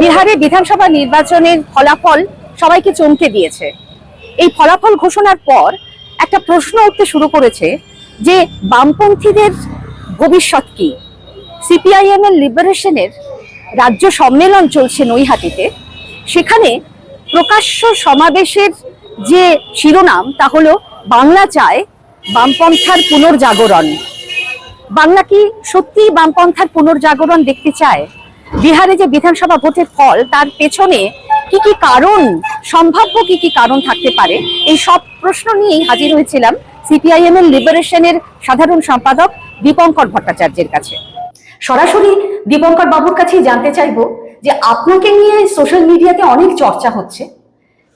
বিহারে বিধানসভা নির্বাচনের ফলাফল সবাইকে চমকে দিয়েছে। এই ফলাফল ঘোষণার পর একটা প্রশ্ন উঠতে শুরু করেছে যে বামপন্থীদের ভবিষ্যৎ কি? সিপিআইএম এর লিবারেশনের রাজ্য সম্মেলন চলছে নৈহাটিতে। সেখানে প্রকাশ্য সমাবেশের যে শিরোনাম, তা হলো বাংলা চায় বামপন্থার পুনর্জাগরণ। বাংলা কি সত্যিই বামপন্থার পুনর্জাগরণ দেখতে চায়? বিহারে যে বিধানসভা ভোটের ফল, তার পেছনে কি কি কারণ, সম্ভাব্য কি কি কারণ থাকতে পারে? এই সব প্রশ্ন নিয়েই হাজির হয়েছিলাম সিপিআইএম এর লিবারেশনের সাধারণ সম্পাদক দীপঙ্কর ভট্টাচার্যের কাছে। সরাসরি দীপঙ্কর বাবুর কাছেই জানতে চাইব যে আপনাকে নিয়ে সোশ্যাল মিডিয়াতে অনেক চর্চা হচ্ছে।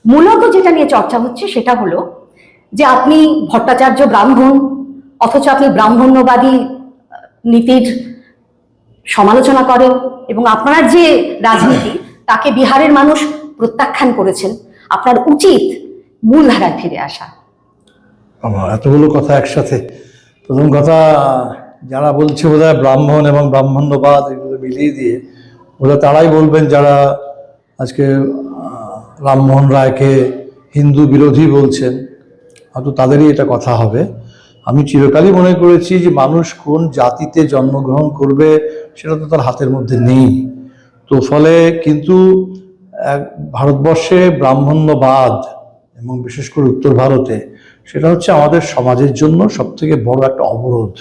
মূলত যেটা নিয়ে চর্চা হচ্ছে সেটা হলো যে আপনি ভট্টাচার্য ব্রাহ্মণ, অথচ আপনি ব্রাহ্মণ্যবাদী নীতির সমালোচনা করেন এবং আপনার যে রাজনীতি, তাকে বিহারের মানুষ প্রত্যাখ্যান করেছেন, আপনার উচিত মূলধারায় ফিরে আসা। এতগুলো কথা একসাথে। প্রথম কথা, যারা বলছে বোধহয় ব্রাহ্মণ এবং ব্রাহ্মণ্যবাদ এগুলো মিলিয়ে দিয়ে, বোধহয় তারাই বলবেন যারা আজকে রামমোহন রায়কে হিন্দু বিরোধী বলছেন, হয়তো তাদেরই এটা কথা হবে। আমি চিরকালই মনে করেছি যে মানুষ কোন জাতিতে জন্মগ্রহণ করবে সেটা তো তার হাতের মধ্যে নেই। তো ফলে কিন্তু ভারতবর্ষে ব্রাহ্মণ্যবাদ এবং বিশেষ করে উত্তর ভারতে, সেটা হচ্ছে আমাদের সমাজের জন্য সবথেকে বড় একটা অবরোধ।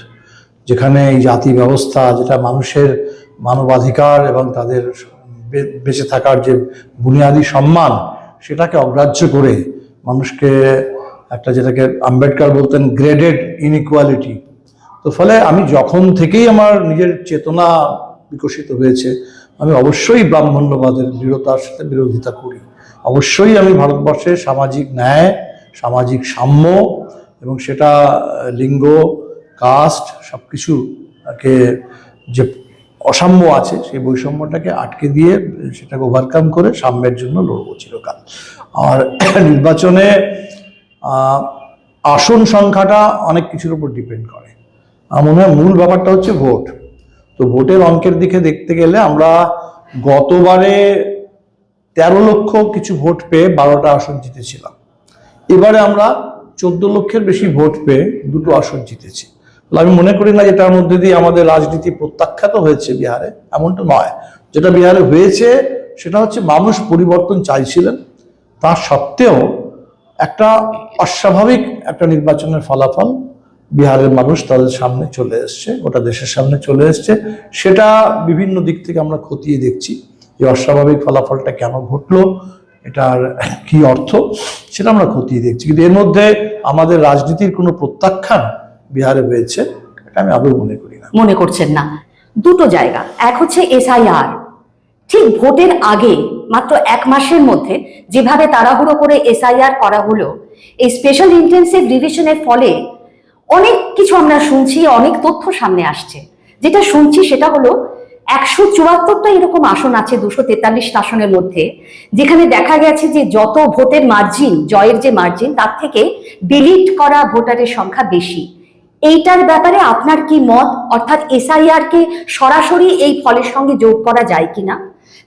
যেখানে এই জাতি ব্যবস্থা যেটা মানুষের মানবাধিকার এবং তাদের বেঁচে থাকার যে বুনিয়াদী সম্মান, সেটাকে অগ্রাহ্য করে মানুষকে একটা যেটাকে আম্বেদকর বলতেন গ্রেডেড ইনইকুয়ালিটি তো ফলে আমি যখন থেকেই আমার নিজের চেতনা বিকশিত হয়েছে, আমি অবশ্যই ব্রাহ্মণ্যবাদের দৃঢ়তার সাথে বিরোধিতা করি। অবশ্যই আমি ভারতবর্ষের সামাজিক ন্যায়, সামাজিক সাম্য এবং সেটা, লিঙ্গ, কাস্ট সব কিছুকে যে অসাম্য আছে সেই বৈষম্যটাকে আটকে দিয়ে সেটাকে ওভারকাম করে সাম্যের জন্য লড়বো চিরকাল। আর নির্বাচনে আসন সংখ্যাটা অনেক কিছুর উপর ডিপেন্ড করে। আমার মনে হয় মূল ব্যাপারটা হচ্ছে ভোট। তো ভোটের অঙ্কের দিকে দেখতে গেলে আমরা গতবারে তেরো লক্ষ কিছু ভোট পেয়ে বারোটা আসন জিতেছিলাম। এবারে আমরা চোদ্দ লক্ষের বেশি ভোট পেয়ে দুটো আসন জিতেছি। আমি মনে করি না যেটার মধ্যে দিয়ে আমাদের রাজনীতি প্রত্যাখ্যাত হয়েছে বিহারে, এমনটা নয়। যেটা বিহারে হয়েছে সেটা হচ্ছে মানুষ পরিবর্তন চাইছিলেন। তা সত্ত্বেও একটা অস্বাভাবিক একটা নির্বাচনের ফলাফল বিহারের মানুষ তাদের সামনে চলে এসছে, গোটা দেশের সামনে চলে এসছে। সেটা বিভিন্ন দিক থেকে আমরা খতিয়ে দেখছি যে অস্বাভাবিক ফলাফলটা কেন ঘটলো, এটার কি অর্থ, সেটা আমরা খতিয়ে দেখছি। কিন্তু এর মধ্যে আমাদের রাজনীতির কোনো প্রত্যাখ্যান বিহারে হয়েছে এটা আমি আদৌ মনে করি না। মনে করছেন না। দুটো জায়গা, এক হচ্ছে এসআইআর। ঠিক ভোটের আগে, মাত্র এক মাসের মধ্যে, যেভাবে তাড়াহুড়ো করে এসআইআর করা হলো, এই স্পেশাল ইন্টেন্সিভ ডিভিশনের ফলে অনেক কিছু আমরা শুনছি, অনেক তথ্য সামনে আসছে। যেটা শুনছি সেটা হলো, একশো চুয়াত্তরটা এরকম আসন আছে, দুশো তেতাল্লিশ আসনের মধ্যে, যেখানে দেখা গেছে যে যত ভোটের মার্জিন জয়ের যে মার্জিন তার থেকে ডিলিট করা ভোটারের সংখ্যা বেশি। এইটার ব্যাপারে আপনার কি মত? অর্থাৎ এসআইআর কে সরাসরি এই ফলের সঙ্গে যোগ করা যায় কিনা?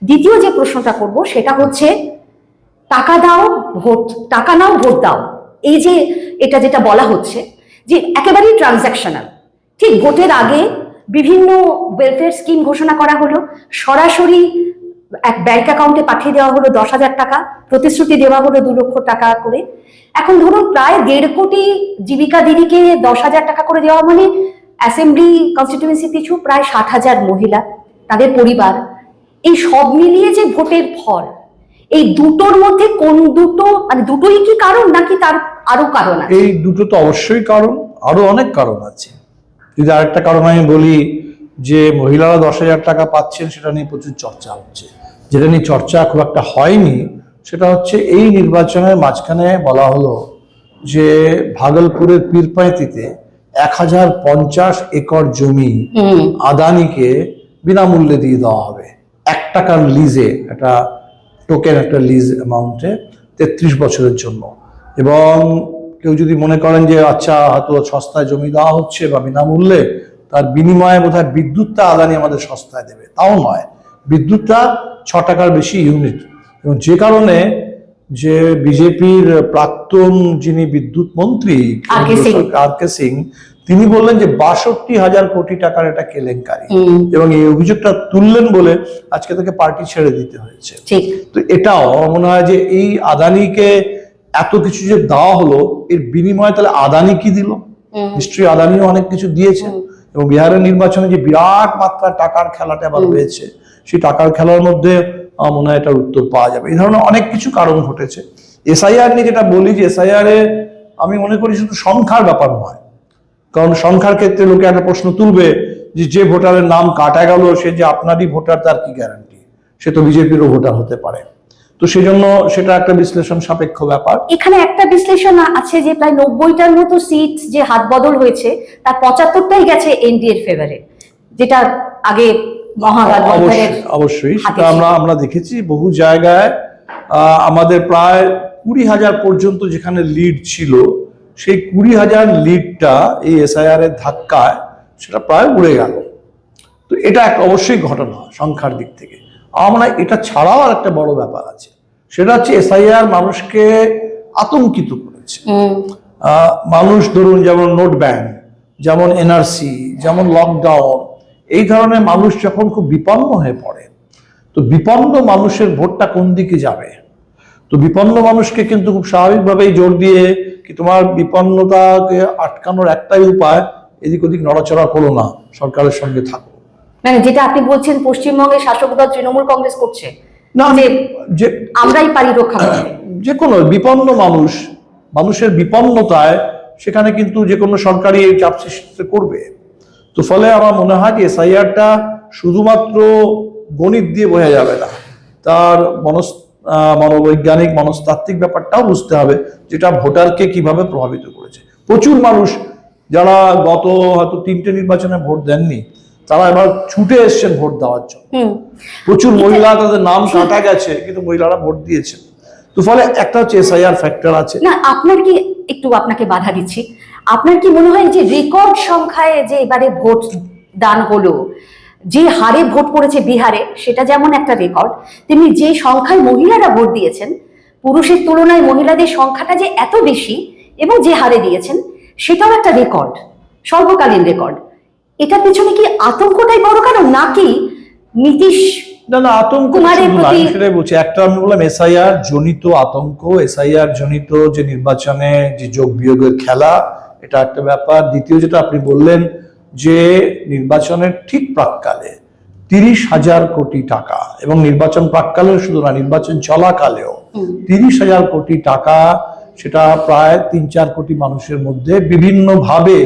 দ্বিতীয় যে প্রশ্নটা করব সেটা হচ্ছে, টাকা দাও, ভোট, টাকা নাও, ভোট দাও। এই যে এটা যেটা বলা হচ্ছে, যে একেবারেই ট্রানজ্যাকশনাল ঠিক ভোটের আগে বিভিন্ন ওয়েলফেয়ার স্কিম ঘোষণা করা হলো, সরাসরি এক ব্যাংক অ্যাকাউন্টে পাঠিয়ে দেওয়া হলো দশ হাজার টাকা, প্রতিশ্রুতি দেওয়া হলো দু লক্ষ টাকা করে। এখন ধরুন প্রায় দেড় কোটি জীবিকা দিদিকে দশ হাজার টাকা করে দেওয়া মানে অ্যাসেম্বলি কনস্টিটিউয়েন্সি পিছু প্রায় ষাট হাজার মহিলা, তাদের পরিবার। এই সব মিলিয়ে যে ভোটের ফল এই দুটোর মধ্যে কোন দুটো মানে দুটোই কি কারণ নাকি তার আরও কারণ আছে? এই দুটো তো অবশ্যই কারণ আরও অনেক কারণ আছে। যদি আরেকটা কারণ আমি বলি যে মহিলারা দশ হাজার টাকা পাচ্ছেন সেটা নিয়ে প্রচুর চর্চা হচ্ছে। যেটা নিয়ে চর্চা খুব একটা হয়নি সেটা হচ্ছে এই নির্বাচনের মাঝখানে বলা হলো যে ভাগলপুরের পীরপাঁতিতে এক হাজার পঞ্চাশ একর জমি আদানিকে বিনামূল্যে দিয়ে দেওয়া হবে। এক টাকার লিজে একটা টোকেন একটা লিজ অ্যামাউন্টে তেত্রিশ বছরের জন্য। এবং কেউ যদি মনে করেন যে আচ্ছা হয়তো সস্তায় জমি দেওয়া হচ্ছে বা বিনামূল্যে তার বিনিময়ে বোধহয় বিদ্যুৎটা আদানি আমাদের সস্তায় দেবে। তাও নয়। বিদ্যুৎটা ছ টাকার বেশি ইউনিট এবং যে কারণে যে বিজেপির প্রাক্তন যিনি বিদ্যুৎ মন্ত্রী আর কে সিং। তিনি বললেন যে বাষট্টি হাজার কোটি টাকার এটা কেলেঙ্কারি। এবং এই অভিযোগটা তুললেন বলে আজকে তাকে পার্টি ছেড়ে দিতে হয়েছে। তো এটাও আমার মনে হয় যে এই আদানিকে এত কিছু যে দেওয়া হলো এর বিনিময়ে তাহলে আদানি কি দিল? নিশ্চয়ই আদানিও অনেক কিছু দিয়েছে। এবং বিহারের নির্বাচনে যে বিরাট মাত্রা টাকার খেলাটা আবার হয়েছে সেই টাকার খেলার মধ্যে আমার মনে হয় এটার উত্তর পাওয়া যাবে। এই ধরনের অনেক কিছু কারণ ঘটেছে। এসআইআর নিয়ে যেটা বলি যে এসআইআর এ আমি মনে করি শুধু সংখ্যার ব্যাপার নয় কারণ সংখ্যার ক্ষেত্রে লোকে একটা প্রশ্ন তুলবে যে যে ভোটারের নাম কাটা গেল সে যে আপনারই ভোটার তার কি গ্যারান্টি সে তো বিজেপিরও ভোটার হতে পারে। তো সেই জন্য সেটা একটা বিশ্লেষণ সাপেক্ষ ব্যাপার। এখানে একটা বিশ্লেষণ আছে যে প্রায় নব্বইটার মতো সিট যে হাত বদল হয়েছে তার পঁচাত্তরটাই গেছে এনডিএর ফেভারে যেটা আগে অবশ্যই সেটা আমরা আমরা দেখেছি বহু জায়গায় আমাদের প্রায় কুড়ি হাজার পর্যন্ত যেখানে লিড ছিল সেই কুড়ি হাজার লিডটা এই এসআইআর এর ধাক্কায় সেটা প্রায় উড়ে গেল। তো এটা এক অবশ্যই ঘটনা সংখ্যার দিক থেকে। আমার মনে হয় এটা ছাড়াও আর একটা বড় ব্যাপার আছে। সেটা হচ্ছে এসআইআর মানুষকে আতঙ্কিত করেছে। মানুষ ধরুন যেমন নোট ব্যান যেমন এনআরসি যেমন লকডাউন এই ধরনের মানুষ যখন খুব বিপন্ন হয়ে পড়ে তো বিপন্ন মানুষের ভোটটা কোন দিকে যাবে? তো বিপন্ন মানুষকে কিন্তু খুব স্বাভাবিকভাবেই জোর দিয়ে কি তোমার বিপন্নতাকে আটকানোর একটাই উপায় এদিক ওদিক নড়াচড়া করো না সরকারের সঙ্গে থাকো। মানে যেটা আপনি বলছেন পশ্চিমবঙ্গে শাসক দল তৃণমূল কংগ্রেস করছে না যে আমরাই পারি রক্ষা যে কোনো বিপন্ন মানুষ মানুষের বিপন্নতায় সেখানে কিন্তু যে কোনো সরকারি এই চাপ সৃষ্টি করবে। তো ফলে আমার মনে হয় যে এসআইআরটা শুধুমাত্র গণিত দিয়ে বোঝা যাবে না তার মনস আহ, মনোবৈজ্ঞানিক মনস্তাত্ত্বিক ব্যাপারটাও বুঝতে হবে যেটা ভোটারকে কীভাবে প্রভাবিত করেছে। প্রচুর মানুষ যারা গত হয়তো তিনটে নির্বাচনে ভোট দেননি তারা এবার ছুটে এসছেন ভোট দেওয়ার জন্য। প্রচুর মহিলা তাদের নাম কাটা গেছে কিন্তু মহিলারা ভোট দিয়েছেন। তো ফলে একটা হচ্ছে এসআইআর ফ্যাক্টর আছে। না আপনার কি একটু আপনাকে বাধা দিচ্ছি? আপনার কি মনে হয় যে রেকর্ড সংখ্যায় যে এবারে ভোট দান হলো যে হারে ভোট পড়েছে বিহারে সেটা যেমন একটা রেকর্ড তেমনি যে সংখ্যায় মহিলারা ভোট দিয়েছেন পুরুষের তুলনায় মহিলাদের সংখ্যাটা যে এত বেশি এবং যে হারে দিয়েছেন সেটাও একটা রেকর্ড সর্বকালীন রেকর্ড এটার পেছনে কি আতঙ্কটাই বড় কারণ নাকি নীতিশ না আতঙ্ক সেটাই বলছি। একটা আমি বললাম এসআইআর জনিত আতঙ্ক এসআইআর জনিত যে নির্বাচনে যে যোগ বিয়োগের খেলা এটা একটা ব্যাপার। দ্বিতীয় যেটা আপনি বললেন যে নির্বাচনের ঠিক প্রাককালে তিরিশ হাজার কোটি টাকা এবং নির্বাচন প্রাককালেও শুধু না নির্বাচন চলাকালেও তিরিশ হাজার কোটি টাকা সেটা প্রায় তিন চার কোটি মানুষের মধ্যে বিভিন্নভাবে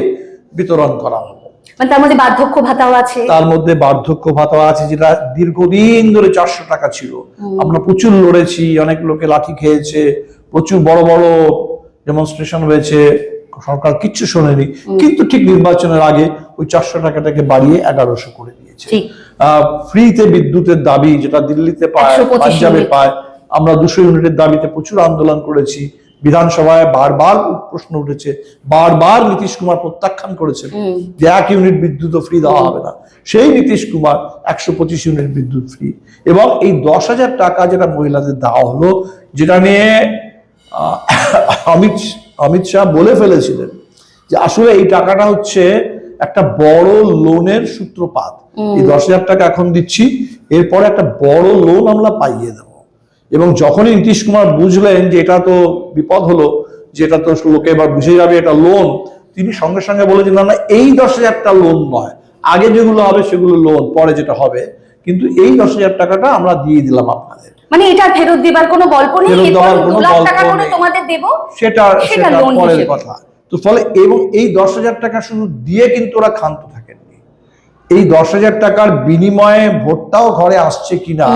বিতরণ করা হলো। মানে তার মধ্যে বার্ধক্য ভাতাও আছে। তার মধ্যে বার্ধক্য ভাতা আছে যেটা দীর্ঘদিন ধরে চারশো টাকা ছিল। আমরা প্রচুর লড়েছি অনেক লোকে লাঠি খেয়েছে প্রচুর বড় বড় ডেমনস্ট্রেশন হয়েছে। সরকার কিচ্ছু শোনেনি। কিন্তু ঠিক নির্বাচনের আগে ওই চারশো টাকাটাকে বাড়িয়ে এগারোশো করে দিয়েছে। ফ্রিতে বিদ্যুতের দাবি যেটা দিল্লিতে পায় পাঞ্জাবে পায় আমরা দুশো ইউনিটের দাবিতে প্রচুর আন্দোলন করেছি। বিধানসভায় বারবার প্রশ্ন উঠেছে বারবার নীতিশ কুমার প্রত্যাখ্যান করেছেন যে এক ইউনিট বিদ্যুৎ ফ্রি দেওয়া হবে না। সেই নীতিশ কুমার একশো পঁচিশ ইউনিট বিদ্যুৎ ফ্রি। এবং এই দশ হাজার টাকা যেটা মহিলাদের দেওয়া হলো যেটা নিয়ে আহ, অমিত অমিত শাহ বলে ফেলেছিলেন যে আসলে এই টাকাটা হচ্ছে একটা বড় লোনের সূত্রপাত। এই দশ হাজার টাকা এখন দিচ্ছি এরপরে একটা বড় লোন আমরা পাইয়ে দেবো। এবং যখনই নীতিশ কুমার বুঝলেন যে এটা তো বিপদ হলো যে এটা তো লোকে এবার বুঝে যাবে এটা লোন তিনি সঙ্গে সঙ্গে বলেছেন না না এই দশ হাজারটা লোন নয়। আগে যেগুলো হবে সেগুলো লোন পরে যেটা হবে। কিন্তু এই দশ হাজার টাকাটা আমরা দিয়ে দিলাম আপনাদের। মানে এটা ফেরত দেবার কোনো গল্প নেই দু লাখ টাকা করে তোমাদের দেবো সেটা সেটা পরের হিসেবে। কথা। তো ফলে এবং এই দশ হাজার টাকা শুধু দিয়ে কিন্তু ওরা ক্ষান্ত থাকেননি। এই দশ হাজার টাকার বিনিময়ে ভোটটাও ঘরে আসছে কিনা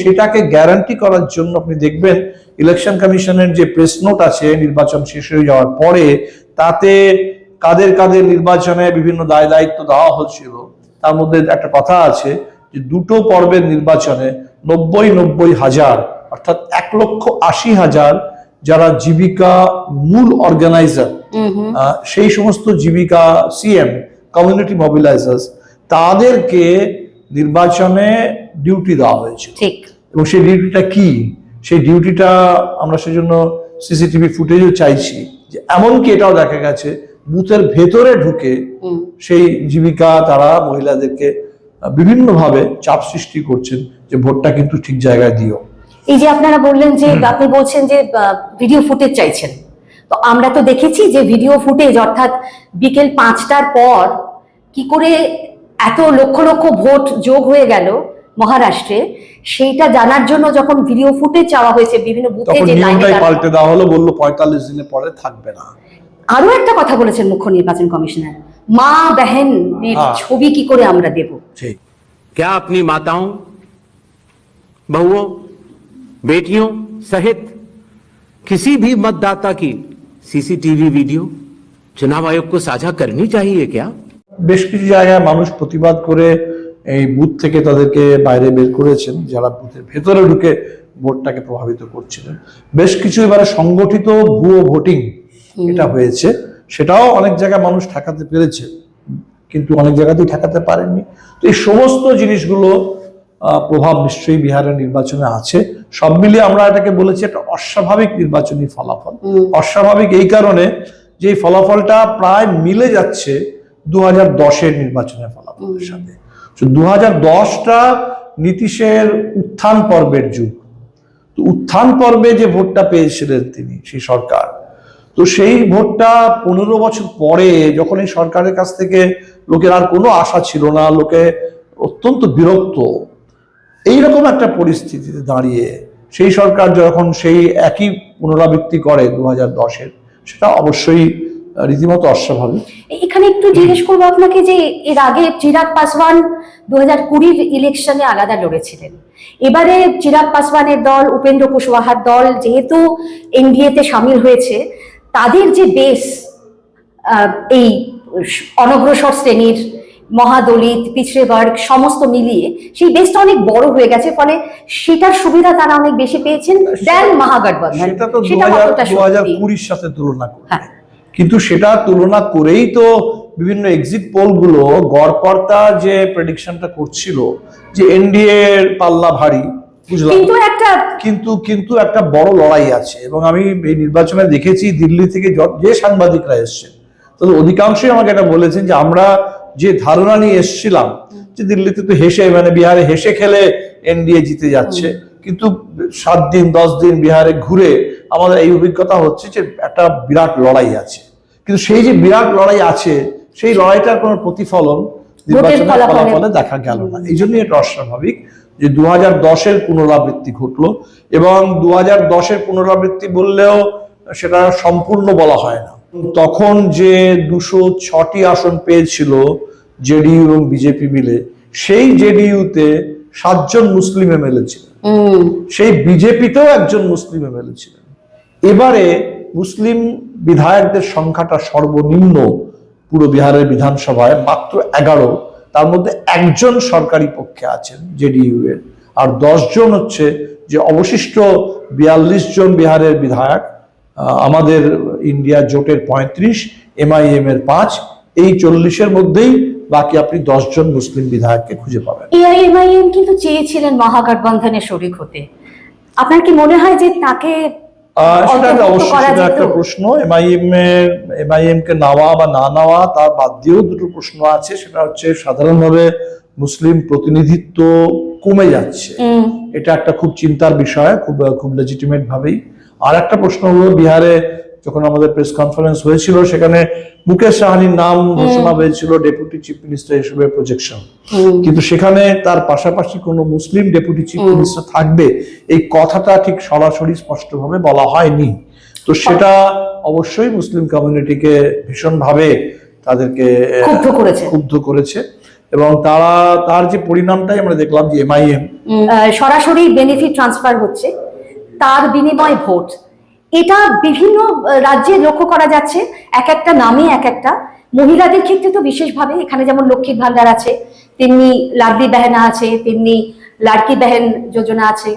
সেটাকে গ্যারান্টি করার জন্য আপনি দেখবেন ইলেকশন কমিশনের যে প্রেস নোট আছে নির্বাচন শেষ হয়ে যাওয়ার পরে তাতে কাদের কাদের নির্বাচনে বিভিন্ন দায় দায়িত্ব দেওয়া হচ্ছিল তার মধ্যে একটা কথা আছে যে দুটো পর্বের নির্বাচনে নব্বই নব্বই হাজার অর্থাৎ এক লক্ষ আশি হাজার যারা জীবিকা মূল অর্গানাইজার সেই সমস্ত জীবিকা সিএম কমিউনিটি মোবিলাইজার্স তাদেরকে নির্বাচনে ডিউটি দেওয়া হয়েছে ঠিক। এবং সেই ডিউটিটা কি? সেই ডিউটিটা আমরা সেজন্য সিসিটিভি ফুটেজও চাইছি যে এমনকি এটাও দেখা গেছে বুথের ভেতরে ঢুকে সেই জীবিকা তারা মহিলাদেরকে বিভিন্নভাবে চাপ সৃষ্টি করছেন। যে ভোটটা কিন্তু ঠিক জায়গায় দিও এই যে আপনারা বললেন যে আপনি বলছেন যে ভিডিও ফুটেজ চাইছেন তো আমরা তো দেখেছি যে ভিডিও ফুটেজ অর্থাৎ বিকেল পাঁচটার পর কি করে এত লক্ষ লক্ষ ভোট যোগ হয়ে গেল মহারাষ্ট্রে সেইটা জানার জন্য যখন ভিডিও ফুটেজ চাওয়া হয়েছে বিভিন্ন বুথে তখন যে লাইনে নিয়মটাই দাঁড়ানো- পাল্টে দেওয়া হলো বললো পঁয়তাল্লিশ দিনের পরে থাকবে না আরো একটা কথা বলেছেন মুখ্য নির্বাচন কমিশনার মা বেহেনের হ্যাঁ। ছবি কি করে আমরা দেব ঠিক क्या अपनी माताओं बहुओं बेटियों सहित किसी भी मतदाता की सीसीटीवी वीडियो चुनाव आयोग को साझा करनी चाहिए क्या বেশ কিছু জায়গায় মানুষ প্রতিবাদ করে এই বুথ থেকে তাদেরকে বাইরে বের করেছেন যারা বুথের ভেতরে ঢুকে ভোটটাকে প্রভাবিত করছিলেন বেশ কিছু এবারে সংগঠিত ভুয়ো ভোটিং এটা হয়েছে সেটাও অনেক জায়গায় মানুষ ঠেকাতে পেরেছে কিন্তু অনেক জায়গাতেই ঠেকাতে পারেননি তো এই সমস্ত জিনিসগুলো আহ, প্রভাব নিশ্চয়ই বিহারের নির্বাচনে আছে। সব মিলিয়ে আমরা এটাকে বলেছি একটা অস্বাভাবিক নির্বাচনী ফলাফল। অস্বাভাবিক এই কারণে যে এই ফলাফলটা প্রায় মিলে যাচ্ছে দু হাজার দশের নির্বাচনের ফলাফলের সাথে। দু হাজার দশটা নীতিশের উত্থান পর্বের যুগ। তো উত্থান পর্বে যে ভোটটা পেয়েছিলেন তিনি সেই সরকার। তো সেই ভোটটা পনেরো বছর পরে যখন এই সরকারের কাছ থেকে লোকের আর কোনো আশা ছিল না লোকে অত্যন্ত বিরক্ত এইরকম একটা পরিস্থিতিতে দাঁড়িয়ে সেই সরকার যখন সেই একই পুনরাবৃত্তি করে দু হাজার দশের, সেটা অবশ্যই রীতিমতো অস্বাভাবিক। এখানে একটু জিজ্ঞেস করব আপনাকে যে এর আগে চিরাগ পাসওয়ান দু হাজার কুড়ির ইলেকশনে আলাদা লড়েছিলেন। এবারে চিরাগ পাসওয়ানের দল, উপেন্দ্র কুশওয়াহার দল যেহেতু এনডিএতে সামিল হয়েছে, তাদের যে বেস এই অনগ্রসর শ্রেণির মহাদলিত পিছড়ে বর্গ সমস্ত মিলিয়ে সেই বেসটা অনেক বড় হয়ে গেছে ফলে সেটার সুবিধা তারা অনেক বেশি পেয়েছেন দেন মহাগঠবন্ধন। সেটা তো দু হাজার? কুড়ির সাথে তুলনা হ্যাঁ। কিন্তু সেটা তুলনা করেই তো বিভিন্ন এক্সিট পোলগুলো গড়পড়তা যে প্রেডিকশনটা করছিল যে এনডিএ এর পাল্লা ভারী কিন্তু একটা কিন্তু কিন্তু একটা বড় লড়াই আছে। এবং আমি এই নির্বাচনে দেখেছি দিল্লি থেকে যে সাংবাদিকরা এসছেন তাদের অধিকাংশই আমাকে এটা বলেছেন যে আমরা যে ধারণা নিয়ে এসেছিলাম যে দিল্লিতে তো হেসে মানে বিহারে হেসে খেলে এনডিএ জিতে যাচ্ছে। কিন্তু সাত দিন দশ দিন বিহারে ঘুরে আমাদের এই অভিজ্ঞতা হচ্ছে যে একটা বিরাট লড়াই আছে। কিন্তু সেই যে বিরাট লড়াই আছে সেই লড়াইটার কোনো প্রতিফলন নির্বাচনের ফলাফলে- দেখা গেল না। এই জন্যই এটা অস্বাভাবিক যে দু হাজার দশের পুনরাবৃত্তি ঘটলো এবং দু হাজার দশের পুনরাবৃত্তি বললেও সেটা সম্পূর্ণ বলা হয় না। তখন যে দুশো ছটি আসন পেয়েছিল জেডিইউ এবং বিজেপি মিলে সেই জেডিইউতে সাতজন মুসলিম এমএলএ ছিলেন। সেই বিজেপিতেও একজন মুসলিম এমএলএ ছিলেন। এবারে মুসলিম বিধায়কদের সংখ্যাটা সর্বনিম্ন পুরো বিহারের বিধানসভায় মাত্র এগারো। তার মধ্যে একজন সরকারি পক্ষে আছেন জেডিইউ এর আর জন হচ্ছে যে অবশিষ্ট বিয়াল্লিশ জন বিহারের বিধায়ক আমাদের ইন্ডিয়া জোটের পঁয়ত্রিশ এমআইএম এর পাঁচ এই চল্লিশের মধ্যেই বাকি আপনি জন মুসলিম বিধায়ককে খুঁজে পাবেন। এআইএমআইএম কিন্তু চেয়েছিলেন মহাগঠবন্ধনে শরিক হতে। আপনার কি মনে হয় যে তাকে সেটা অবশ্যই করা সেটা একটা যেত? প্রশ্ন এমআইএম এর এমআইএম কে নেওয়া বা না নেওয়া তার বাদ দিয়েও দুটো প্রশ্ন আছে। সেটা হচ্ছে সাধারণভাবে মুসলিম প্রতিনিধিত্ব কমে যাচ্ছে। এটা একটা খুব চিন্তার বিষয় খুব খুব লেজিটিমেট ভাবেই। আর একটা প্রশ্ন হলো বিহারে যখন আমাদের প্রেস কনফারেন্স হয়েছিল সেখানে মুকেশ সাহানির নাম ঘোষণা হয়েছিল ডেপুটি চিফ মিনিস্টার হিসেবে প্রজেকশন কিন্তু সেখানে তার পাশাপাশি কোনো মুসলিম ডেপুটি চিফ মিনিস্টার থাকবে এই কথাটা ঠিক সরাসরি স্পষ্টভাবে বলা হয়নি। তো সেটা অবশ্যই মুসলিম কমিউনিটিকে ভীষণভাবে তাদেরকে ক্ষুব্ধ করেছে। এবং তারা তার যে পরিণামটাই আমরা দেখলাম যে এমআইএম সরাসরি বেনিফিট ট্রান্সফার হচ্ছে। তার বিনিময় ভোট। এটা বিভিন্ন রাজ্যে লক্ষ্য করা যাচ্ছে। এক একটা নামে এক একটা। মহিলাদের ক্ষেত্রে তো বিশেষভাবে এখানে যেমন লক্ষ্মীর ভান্ডার আছে, তেমনি লাডলি বেহেনা আছে, তেমনি লাড়কি বেহেন যোজনা আছে।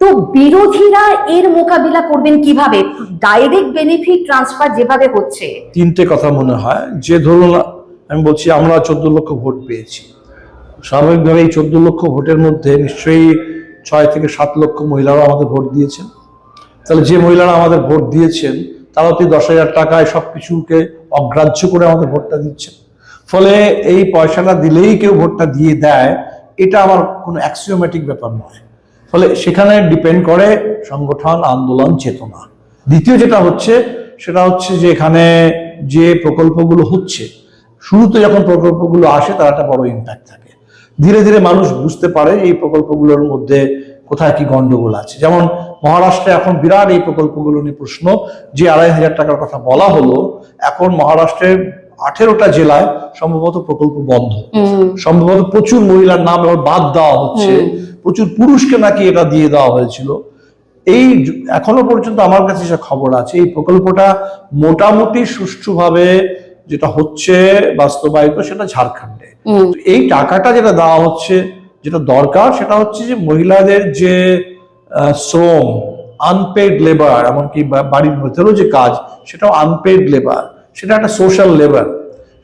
তো বিরোধীরা এর মোকাবিলা করবেন কীভাবে? ডাইরেক্ট বেনিফিট ট্রান্সফার যেভাবে হচ্ছে। তিনটে কথা মনে হয়। যে ধরুন, আমি বলছি আমরা চোদ্দ লক্ষ ভোট পেয়েছি। স্বাভাবিকভাবে এই চোদ্দ লক্ষ ভোটের মধ্যে নিশ্চয়ই ছয় থেকে সাত লক্ষ মহিলারা আমাদের ভোট দিয়েছেন। তাহলে যে মহিলারা আমাদের ভোট দিয়েছেন, তারাও তো দশ হাজার টাকায় সব কিছুকে অগ্রাহ্য করে আমাদের ভোটটা দিচ্ছেন। ফলে এই পয়সাটা দিলেই কেউ ভোটটা দিয়ে দেয়, এটা আমার কোনো অ্যাক্সিওমেটিক ব্যাপার নয়। ফলে সেখানে ডিপেন্ড করে সংগঠন, আন্দোলন, চেতনা। দ্বিতীয় যেটা হচ্ছে, সেটা হচ্ছে যে এখানে যে প্রকল্পগুলো হচ্ছে, শুরুতে যখন প্রকল্পগুলো আসে, তার একটা বড় ইম্প্যাক্ট থাকে। ধীরে ধীরে মানুষ বুঝতে পারে এই প্রকল্পগুলোর মধ্যে কোথায় কি গন্ডগোল আছে। যেমন মহারাষ্ট্রে এখন বিরাট এই প্রকল্পগুলো নিয়ে প্রশ্ন যে আড়াই হাজার টাকার কথা বলা হলো এখন মহারাষ্ট্রের আঠেরোটা জেলায় সম্ভবত প্রকল্প বন্ধ। সম্ভবত প্রচুর মহিলার নাম এবার বাদ দেওয়া হচ্ছে। প্রচুর পুরুষকে নাকি এটা দিয়ে দেওয়া হয়েছিল। এই এখনও পর্যন্ত আমার কাছে যে খবর আছে এই প্রকল্পটা মোটামুটি সুষ্ঠুভাবে যেটা হচ্ছে বাস্তবায়িত সেটা ঝাড়খণ্ডে। এই টাকাটা যেটা দেওয়া হচ্ছে যেটা দরকার সেটা হচ্ছে যে মহিলাদের যে শ্রম আনপেড লেবার এমনকি বাড়ির ভেতরেও যে কাজ সেটাও আনপেড লেবার সেটা একটা সোশ্যাল লেবার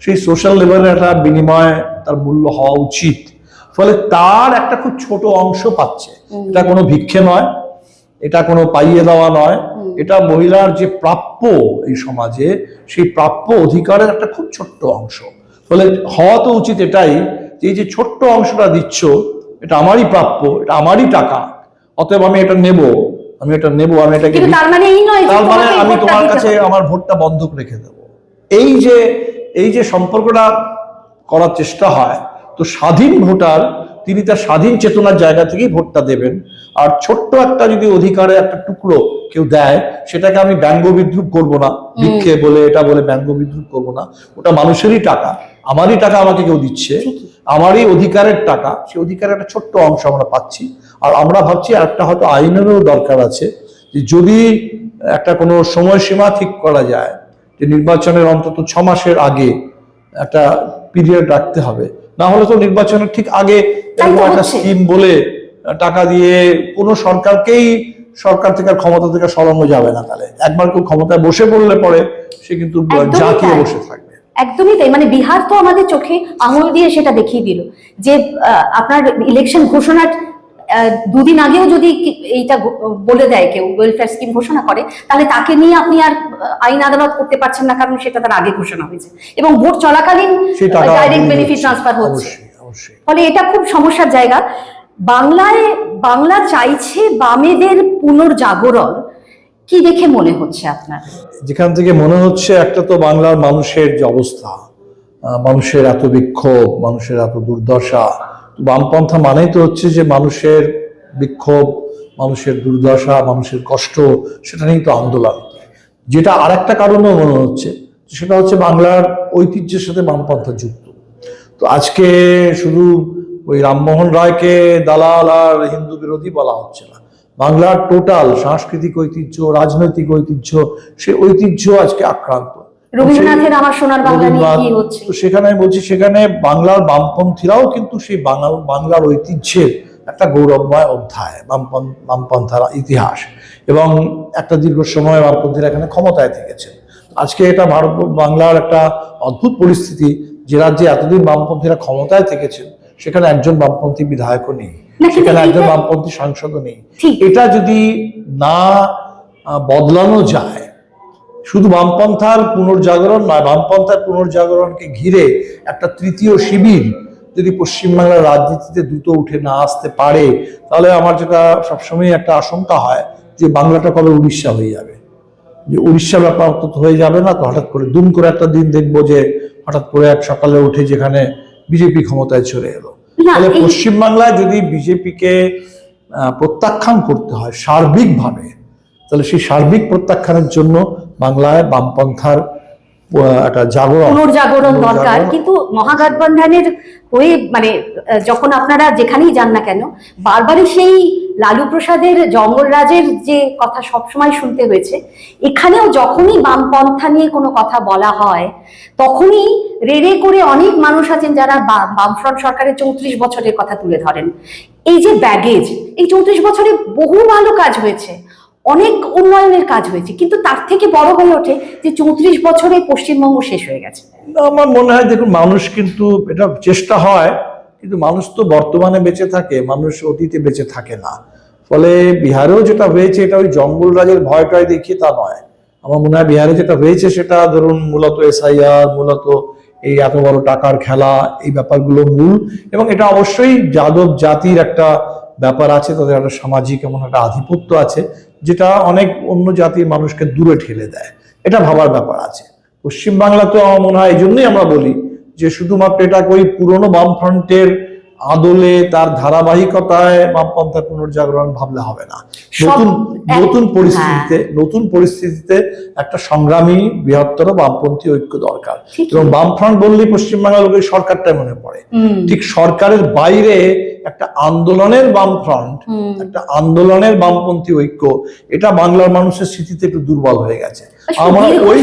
সেই সোশ্যাল লেবারের একটা বিনিময় তার মূল্য হওয়া উচিত। ফলে তার একটা খুব ছোট অংশ পাচ্ছে। এটা কোনো ভিক্ষে নয় এটা কোনো পাইয়ে দেওয়া নয়। এটা মহিলার যে প্রাপ্য এই সমাজে সেই প্রাপ্য অধিকারের একটা খুব ছোট্ট অংশ। ফলে হওয়া তো উচিত এটাই যে এই যে ছোট্ট অংশটা দিচ্ছ এটা আমারই প্রাপ্য এটা আমারই টাকা অতএব আমি এটা নেব আমি এটা নেব আমি এটাকে তার মানে এই নয় তার মানে আমি তোমার কাছে আমার ভোটটা বন্ধক রেখে দেব। এই যে এই যে সম্পর্কটা করার চেষ্টা হয় তো স্বাধীন ভোটার তিনি তার স্বাধীন চেতনার জায়গা থেকেই ভোটটা দেবেন। আর ছোট্ট একটা যদি অধিকারে একটা টুকরো কেউ দেয় সেটাকে আমি ব্যঙ্গ বিদ্রুপ করব না ভিক্ষে বলে এটা বলে ব্যঙ্গ বিদ্রুপ করব না ওটা মানুষেরই টাকা। আমারই টাকা আমাকে কেউ দিচ্ছে আমারই অধিকারের টাকা সেই অধিকারের একটা ছোট্ট অংশ আমরা পাচ্ছি। আর আমরা ভাবছি একটা হয়তো আইনেরও দরকার আছে যে যদি একটা কোনো সময়সীমা ঠিক করা যায় যে নির্বাচনের অন্তত ছ মাসের আগে একটা পিরিয়ড রাখতে হবে না হলে তো নির্বাচনের ঠিক আগে এরকম একটা স্কিম বলে টাকা দিয়ে কোনো সরকারকেই সরকার থেকে ক্ষমতা থেকে সরানো যাবে না তাহলে। একবার কেউ ক্ষমতায় বসে পড়লে পরে সে কিন্তু জাঁকিয়ে বসে থাকবে। একদমই তাই। মানে বিহার তো আমাদের চোখে আঙুল দিয়ে সেটা দেখিয়ে দিল যে আপনার ইলেকশন ঘোষণার দুদিন আগেও যদি এইটা বলে দেয় কেউ ওয়েলফেয়ার স্কিম ঘোষণা করে তাহলে তাকে নিয়ে আপনি আর আইন আদালত করতে পারছেন না কারণ সেটা তার আগে ঘোষণা হয়েছে। এবং ভোট চলাকালীন ডাইরেক্ট বেনিফিট ট্রান্সফার হচ্ছে। ফলে এটা খুব সমস্যার জায়গা। বাংলায় বাংলা চাইছে বামেদের পুনর্জাগরণ। কি দেখে মনে হচ্ছে আপনার? যেখান থেকে মনে হচ্ছে একটা তো বাংলার মানুষের যে অবস্থা মানুষের এত বিক্ষোভ, মানুষের এত দুর্দশা বামপন্থা মানেই তো হচ্ছে যে মানুষের বিক্ষোভ, মানুষের দুর্দশা, মানুষের কষ্ট, সেটা নিয়েই তো আন্দোলন। যেটা আর একটা কারণও মনে হচ্ছে, সেটা হচ্ছে বাংলার ঐতিহ্যের সাথে বামপন্থা যুক্ত। তো আজকে শুধু ওই রামমোহন রায়কে দালাল আর হিন্দু বিরোধী বলা হচ্ছে না। বাংলার টোটাল সাংস্কৃতিক ঐতিহ্য রাজনৈতিক ঐতিহ্য সে ঐতিহ্য আজকে আক্রান্ত। রবীন্দ্রনাথের আমার সোনার বাংলা নিয়ে কি হচ্ছে? সেখানে বলছি সেখানে বাংলার বামপন্থীরাও কিন্তু সেই বাংলার বাংলার ঐতিহ্যের একটা গৌরবময় অধ্যায় বামপন বামপন্থার ইতিহাস। এবং একটা দীর্ঘ সময় বামপন্থীরা এখানে ক্ষমতায় থেকেছেন আজকে এটা ভারত বাংলার একটা অদ্ভুত পরিস্থিতি যে রাজ্যে এতদিন বামপন্থীরা ক্ষমতায় থেকেছেন সেখানে একজন বামপন্থী বিধায়কও নেই সেখানে একজন বামপন্থী সাংসদও নেই। এটা যদি না বদলানো যায় শুধু বামপন্থার পুনর্জাগরণ নয় বামপন্থার পুনর্জাগরণকে ঘিরে একটা তৃতীয় শিবির যদি পশ্চিমবাংলার রাজনীতিতে দ্রুত উঠে না আসতে পারে তাহলে আমার যেটা সবসময় একটা আশঙ্কা হয় যে বাংলাটা কবে উড়িষ্যা হয়ে যাবে। যে উড়িষ্যা ব্যাপার অন্তত হয়ে যাবে না তো হঠাৎ করে দুম করে একটা দিন দেখব যে হঠাৎ করে এক সকালে উঠে যেখানে বিজেপি ক্ষমতায় চলে এলো তাহলে পশ্চিমবাংলায় যদি বিজেপিকে প্রত্যাখ্যান করতে হয় সার্বিকভাবে তাহলে সেই সার্বিক প্রত্যাখ্যানের জন্য বাংলায় বামপন্থার একটা জাগরণ পুনর্জাগরণ দরকার পুনর্জাগরণ। কিন্তু মহাগঠবন্ধনের হয়ে মানে যখন আপনারা যেখানেই যান না কেন বারবারই সেই লালু প্রসাদের জঙ্গলরাজের যে কথা সবসময় শুনতে হয়েছে, এখানেও যখনই বামপন্থা নিয়ে কোনো কথা বলা হয়, তখনই রেড়ে করে অনেক মানুষ আছেন যারা বামফ্রন্ট সরকারের চৌত্রিশ বছরের কথা তুলে ধরেন। এই যে ব্যাগেজ, এই চৌত্রিশ বছরে বহু ভালো কাজ হয়েছে, অনেক উন্নয়নের কাজ হয়েছে, কিন্তু তার থেকে বড় হয়ে ওঠে যে চৌত্রিশ বছরে পশ্চিমবঙ্গ শেষ হয়ে গেছে। আমার মনে হয় দেখুন, মানুষ কিন্তু এটা চেষ্টা হয় কিন্তু মানুষ তো বর্তমানে বেঁচে থাকে, মানুষ অতীতে বেঁচে থাকে না। ফলে বিহারেও যেটা হয়েছে, এটা ওই জঙ্গল রাজের ভয়টাই দেখিয়ে তা নয়। আমার মনে হয় বিহারে যেটা হয়েছে, সেটা ধরুন মূলত এসআইআর, মূলত এই এত বড় টাকার খেলা, এই ব্যাপারগুলো মূল। এবং এটা অবশ্যই যাদব জাতির একটা ব্যাপার আছে, তাদের একটা সামাজিক এমন একটা আধিপত্য আছে, যেটা অনেক অন্য জাতির মানুষকে দূরে ঠেলে দেয়। এটা ভাবার ব্যাপার আছে। পশ্চিমবাংলা তো আমার মনে হয় এই জন্যই আমরা বলি যে শুধুমাত্র এটা ওই পুরনো বামফ্রন্টের আদলে তার ধারাবাহিকতায় বামপন্থার পুনর্জাগরণ ভাবলে হবে না। নতুন নতুন পরিস্থিতিতে নতুন পরিস্থিতিতে একটা সংগ্রামী বৃহত্তর বামপন্থী ঐক্য দরকার। এবং বামফ্রন্ট বললেই পশ্চিমবাংলার লোকের সরকারটাই মনে পড়ে। ঠিক সরকারের বাইরে একটা আন্দোলনের বামফ্রন্ট। একটা আন্দোলনের বামপন্থী ঐক্য এটা বাংলার মানুষের স্মৃতিতে একটু দুর্বল হয়ে গেছে। আমার ওই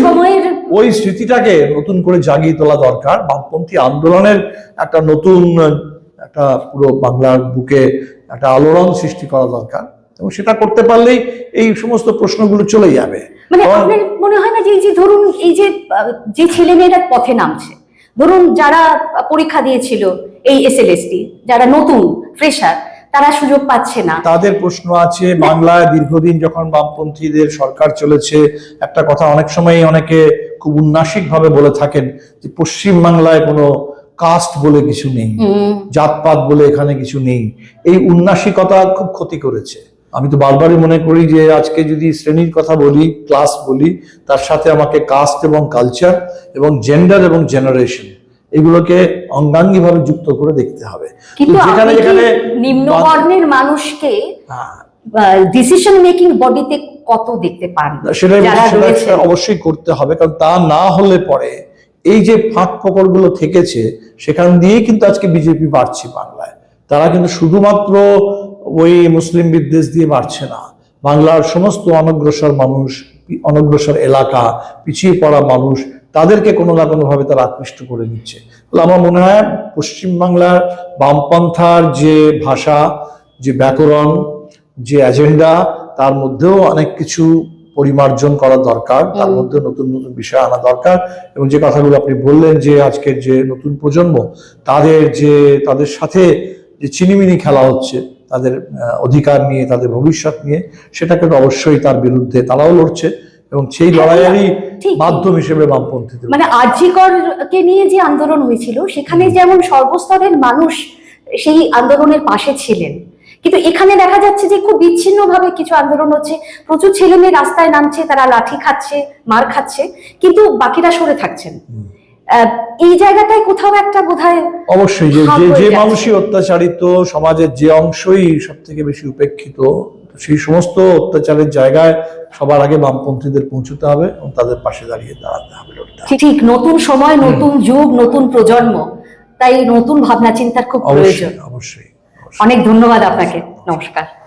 ওই স্মৃতিটাকে নতুন করে জাগিয়ে তোলা দরকার। বামপন্থী আন্দোলনের একটা নতুন একটা পুরো বাংলার বুকে একটা আলোড়ন সৃষ্টি করা দরকার। এবং সেটা করতে পারলেই এই সমস্ত প্রশ্নগুলো চলে যাবে। মানে আপনার মনে হয় না যে এই যে ধরুন এই যে যে ছেলে মেয়েরা পথে নামছে ধরুন যারা পরীক্ষা দিয়েছিল এই এসএলএসটি যারা নতুন ফ্রেশার তারা সুযোগ পাচ্ছে না। তাদের প্রশ্ন আছে বাংলায় দীর্ঘদিন যখন বামপন্থীদের সরকার চলেছে একটা কথা অনেক সময় অনেকে খুব উন্নাসিক ভাবে বলে থাকেন যে পশ্চিম বাংলায় কোনো কাস্ট বলে কিছু নেই জাতপাত বলে এখানে কিছু নেই। এই উন্নাসিকতা খুব ক্ষতি করেছে। আমি তো বারবারই মনে করি যে আজকে যদি শ্রেণির কথা বলি ক্লাস বলি তার সাথে আমাকে কাস্ট এবং কালচার এবং জেন্ডার এবং জেনারেশন এগুলোকে অঙ্গাঙ্গিভাবে যুক্ত করে দেখতে হবে। কিন্তু যেখানে যেখানে নিম্ন বর্ণের মানুষকে ডিসিশন মেকিং বডিতে কত দেখতে পান? সেটাই অবশ্যই করতে হবে কারণ তা না হলে পরে এই যে ফাঁক ফোকরগুলো থেকেছে, সেখান দিয়েই কিন্তু আজকে বিজেপি বাড়ছে বাংলায়। তারা কিন্তু শুধুমাত্র ওই মুসলিম বিদ্বেষ দিয়ে বাড়ছে না। বাংলার সমস্ত অনগ্রসর মানুষ, অনগ্রসর এলাকা, পিছিয়ে পড়া মানুষ, তাদেরকে কোনো না কোনো ভাবে তারা আকৃষ্ট করে নিচ্ছে। তাহলে আমার মনে হয় পশ্চিমবাংলার বামপন্থার যে ভাষা, যে ব্যাকরণ, যে এজেন্ডা, তার মধ্যেও অনেক কিছু পরিমার্জন করা দরকার তার মধ্যে নতুন নতুন বিষয় আনা দরকার। এবং যে কথাগুলো আপনি বললেন যে আজকের যে নতুন প্রজন্ম তাদের যে তাদের সাথে যে চিনিমিনি খেলা হচ্ছে তাদের অধিকার নিয়ে তাদের ভবিষ্যৎ নিয়ে সেটাকে তো অবশ্যই তার বিরুদ্ধে তারাও লড়ছে এবং সেই লড়াইয়েরই ঠিক। মাধ্যম হিসেবে বামপন্থীদের মানে আরজিকর কে নিয়ে যে আন্দোলন হয়েছিল সেখানে যেমন সর্বস্তরের মানুষ সেই আন্দোলনের পাশে ছিলেন। কিন্তু এখানে দেখা যাচ্ছে যে খুব বিচ্ছিন্ন ভাবে কিছু আন্দোলন হচ্ছে। প্রচুর ছেলে মেয়ে রাস্তায় নামছে তারা লাঠি খাচ্ছে মার খাচ্ছে কিন্তু বাকিরা সরে থাকছেন। এই জায়গাটায় কোথাও একটা বোধহয় অবশ্যই যে যে-। মানুষই অত্যাচারিত সমাজের যে অংশই সব থেকে বেশি উপেক্ষিত সেই সমস্ত অত্যাচারের জায়গায় সবার আগে বামপন্থীদের পৌঁছতে হবে এবং তাদের পাশে দাঁড়িয়ে দাঁড়াতে হবে ঠিক- নতুন সময় নতুন যুগ নতুন প্রজন্ম। তাই নতুন ভাবনা চিন্তার খুব প্রয়োজন। অবশ্যই। অনেক ধন্যবাদ আপনাকে। নমস্কার।